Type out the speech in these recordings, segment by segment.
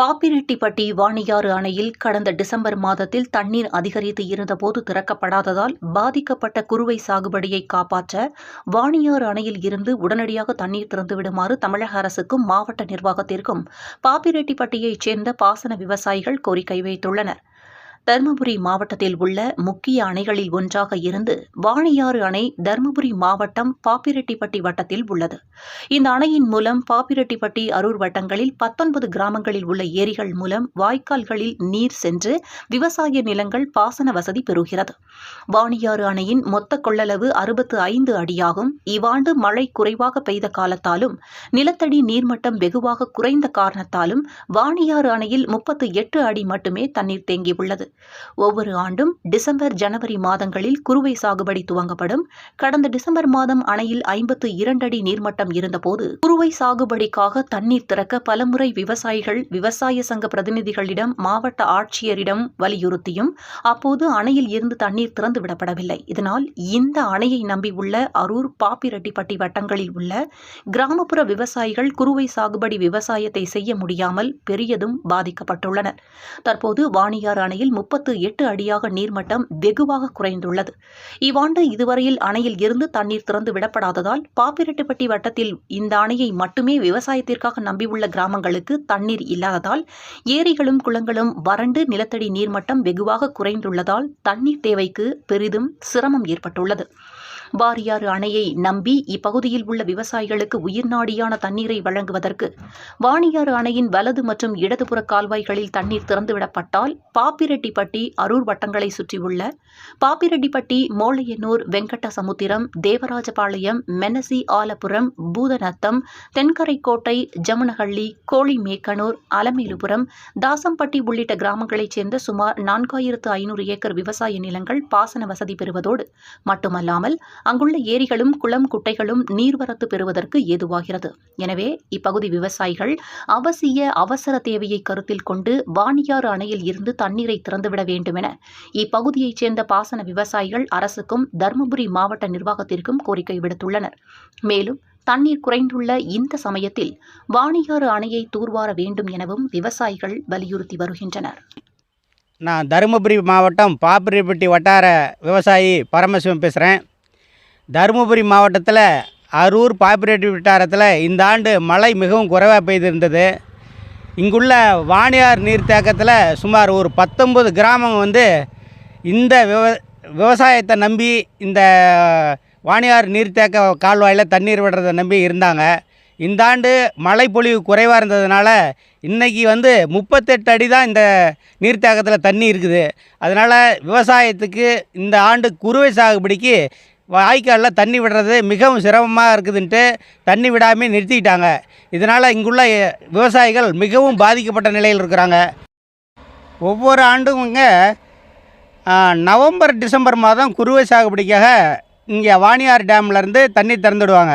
பாப்பிரெட்டிப்பட்டி வாணியாறு அணையில் கடந்த டிசம்பர் மாதத்தில் தண்ணீர் அதிகரித்து இருந்தபோது திறக்கப்படாததால் பாதிக்கப்பட்ட குறுவை சாகுபடியை காப்பாற்ற வாணியாறு அணையில் இருந்து உடனடியாக தண்ணீர் திறந்துவிடுமாறு தமிழக அரசுக்கும் மாவட்ட நிர்வாகத்திற்கும் பாப்பிரெட்டிப்பட்டியைச் சேர்ந்த பாசன விவசாயிகள் கோரிக்கை வைத்துள்ளனர். தருமபுரி மாவட்டத்தில் உள்ள முக்கிய அணைகளில் ஒன்றாக இருந்து வாணியாறு அணை தருமபுரி மாவட்டம் பாப்பிரெட்டிப்பட்டி வட்டத்தில் உள்ளது. இந்த அணையின் மூலம் பாப்பிரெட்டிப்பட்டி அரூர் வட்டங்களில் பத்தொன்பது கிராமங்களில் உள்ள ஏரிகள் மூலம் வாய்க்கால்களில் நீர் சென்று விவசாய நிலங்கள் பாசன வசதி பெறுகிறது. வாணியாறு அணையின் மொத்த கொள்ளளவு அறுபத்து ஐந்து அடியாகும். இவ்வாண்டு மழை குறைவாக பெய்த காலத்தாலும் நிலத்தடி நீர்மட்டம் வெகுவாக குறைந்த காரணத்தாலும் வாணியாறு அணையில் முப்பத்து எட்டு அடி மட்டுமே தண்ணீர் தேங்கியுள்ளது. ஒவ்வொரு ஆண்டும் டிசம்பர் ஜனவரி மாதங்களில் குறுவை சாகுபடி துவங்கப்படும். கடந்த டிசம்பர் மாதம் அணையில் ஐம்பத்து இரண்டு அடி நீர்மட்டம் இருந்தபோது குறுவை சாகுபடிக்காக தண்ணீர் திறக்க பலமுறை விவசாயிகள் விவசாய சங்க பிரதிநிதிகளிடம் மாவட்ட ஆட்சியரிடம் வலியுறுத்தியும் அப்போது அணையில் இருந்து தண்ணீர் திறந்து விடப்படவில்லை. இதனால் இந்த அணையை நம்பியுள்ள அரூர் பாப்பிரெட்டிப்பட்டி வட்டங்களில் உள்ள கிராமப்புற விவசாயிகள் குறுவை சாகுபடி விவசாயத்தை செய்ய முடியாமல் பெரியதும் பாதிக்கப்பட்டுள்ளனர். தற்போது வாணியார் அணையில் முப்பத்து எட்டு அடியாக நீர்மட்டம் வெகுவாக குறைந்துள்ளது. இவ்வாண்டு இதுவரையில் அணையில் இருந்து தண்ணீர் திறந்து விடப்படாததால் பாப்பிரெட்டிப்பட்டி வட்டத்தில் இந்த அணையை மட்டுமே விவசாயத்திற்காக நம்பியுள்ள கிராமங்களுக்கு தண்ணீர் இல்லாததால் ஏரிகளும் குளங்களும் வறண்டு நிலத்தடி நீர்மட்டம் வெகுவாக குறைந்துள்ளதால் தண்ணீர் தேவைக்கு பெரிதும் சிரமம் ஏற்பட்டுள்ளது. வாரியாறு அணையை நம்பி இப்பகுதியில் உள்ள விவசாயிகளுக்கு உயிர்நாடியான தண்ணீரை வழங்குவதற்கு வாணியாறு அணையின் வலது மற்றும் இடதுபுற கால்வாய்களில் தண்ணீர் திறந்துவிடப்பட்டால் பாப்பிரெட்டிப்பட்டி அரூர் வட்டங்களை சுற்றியுள்ள பாப்பிரெட்டிப்பட்டி மோளையனூர் வெங்கடசமுத்திரம் தேவராஜபாளையம் மெனசி ஆலப்புரம் பூதநத்தம் தென்கரைக்கோட்டை ஜமுனஹள்ளி கோழிமேக்கனூர் அலமேலுபுரம் தாசம்பட்டி உள்ளிட்ட கிராமங்களைச் சேர்ந்த சுமார் நான்காயிரத்து ஐநூறு ஏக்கர் விவசாய நிலங்கள் பாசன வசதி பெறுவதோடு மட்டுமல்லாமல் அங்குள்ள ஏரிகளும் குளம் குட்டைகளும் நீர்வரத்து பெறுவதற்கு ஏதுவாகிறது. எனவே இப்பகுதி விவசாயிகள் அவசிய அவசர தேவையை கருத்தில் கொண்டு வாணியாறு அணையில் இருந்து தண்ணீரை திறந்துவிட வேண்டுமென இப்பகுதியைச் சேர்ந்த பாசன விவசாயிகள் அரசுக்கும் தருமபுரி மாவட்ட நிர்வாகத்திற்கும் கோரிக்கை விடுத்துள்ளனர். மேலும் தண்ணீர் குறைந்துள்ள இந்த சமயத்தில் வாணியாறு அணையை தூர்வார வேண்டும் எனவும் விவசாயிகள் வலியுறுத்தி வருகின்றனர். நான் தருமபுரி மாவட்டம் பாப்பிரிப்பட்டி வட்டார விவசாயி பரமசிவம் பேசுகிறேன் தருமபுரி மாவட்டத்தில் அரூர் பாப்பிரெட்டி வட்டாரத்தில் இந்த ஆண்டு மழை மிகவும் குறைவாக பெய்திருந்தது. இங்குள்ள வாணியார் நீர்த்தேக்கத்தில் சுமார் ஒரு பத்தொம்பது கிராமம் வந்து இந்த விவ விவசாயத்தை நம்பி இந்த வாணியார் நீர்த்தேக்க கால்வாயில் தண்ணீர் விடுறதை நம்பி இருந்தாங்க. இந்த ஆண்டு மழை பொழிவு குறைவாக இருந்ததுனால இன்றைக்கி வந்து முப்பத்தெட்டு அடி தான் இந்த நீர்த்தேக்கத்தில் தண்ணி இருக்குது. அதனால் விவசாயத்துக்கு இந்த ஆண்டு குறுவை சாகுபடிக்கு வாய்க்காலில் தண்ணி விடுறது மிகவும் சிரமமாக இருக்குதுன்ட்டு தண்ணி விடாமல் நிறுத்திக்கிட்டாங்க இதனால் இங்குள்ள விவசாயிகள் மிகவும் பாதிக்கப்பட்ட நிலையில் இருக்கிறாங்க. ஒவ்வொரு ஆண்டும் இங்கே நவம்பர் டிசம்பர் மாதம் குறுவை சாகுபடிக்காக இங்கே வாணியார் டேம்லேருந்து தண்ணி திறந்துடுவாங்க.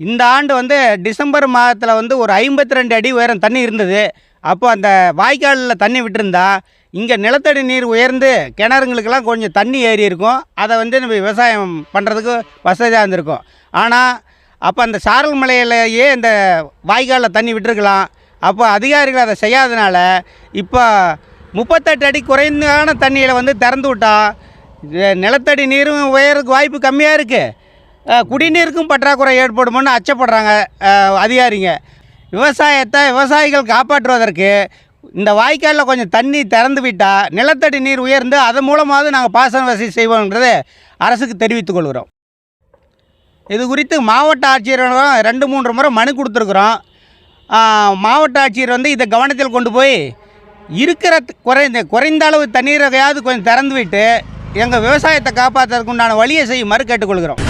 இந்த ஆண்டு வந்து டிசம்பர் மாதத்தில் வந்து ஒரு ஐம்பத்தி ரெண்டு அடி உயரம் தண்ணி இருந்தது. அப்போ அந்த வாய்க்காலில் தண்ணி விட்டுருந்தா இங்கே நிலத்தடி நீர் உயர்ந்து கிணறுங்களுக்கெல்லாம் கொஞ்சம் தண்ணி ஏறி இருக்கும். அதை வந்து நம்ம விவசாயம் பண்ணுறதுக்கு வசதியாக இருந்திருக்கும். ஆனால் அப்போ அந்த சாரல் மலையிலேயே இந்த வாய்க்காலில் தண்ணி விட்டுருக்கலாம். அப்போ அதிகாரிகள் அதை செய்யாதனால இப்போ முப்பத்தெட்டு அடி குறைந்தான தண்ணியில் வந்து திறந்து விட்டால் நிலத்தடி நீரும் உயர்றதுக்கு வாய்ப்பு கம்மியாக இருக்குது குடிநீருக்கும் பற்றாக்குறை ஏற்படுமோன்னு அச்சப்படுறாங்க அதிகாரிங்க. விவசாயத்தை விவசாயிகள் காப்பாற்றுவதற்கு இந்த வாய்க்காலில் கொஞ்சம் தண்ணி திறந்து விட்டால் நிலத்தடி நீர் உயர்ந்து அதன் மூலமாவது நாங்கள் பாசன வசதி செய்வோன்றதை அரசுக்கு தெரிவித்துக் கொள்கிறோம். இது குறித்து மாவட்ட ஆட்சியரிடம் ரெண்டு மூன்று முறை மனு கொடுத்துருக்குறோம். மாவட்ட ஆட்சியர் வந்து இதை கவனத்தில் கொண்டு போய் இருக்கிற குறைந்த குறைந்த அளவு தண்ணீரையாவது கொஞ்சம் திறந்து விட்டு எங்கள் விவசாயத்தை காப்பாற்றுறதுக்கு உண்டான வழியை செய்யுமாறு கேட்டுக்கொள்கிறோம்.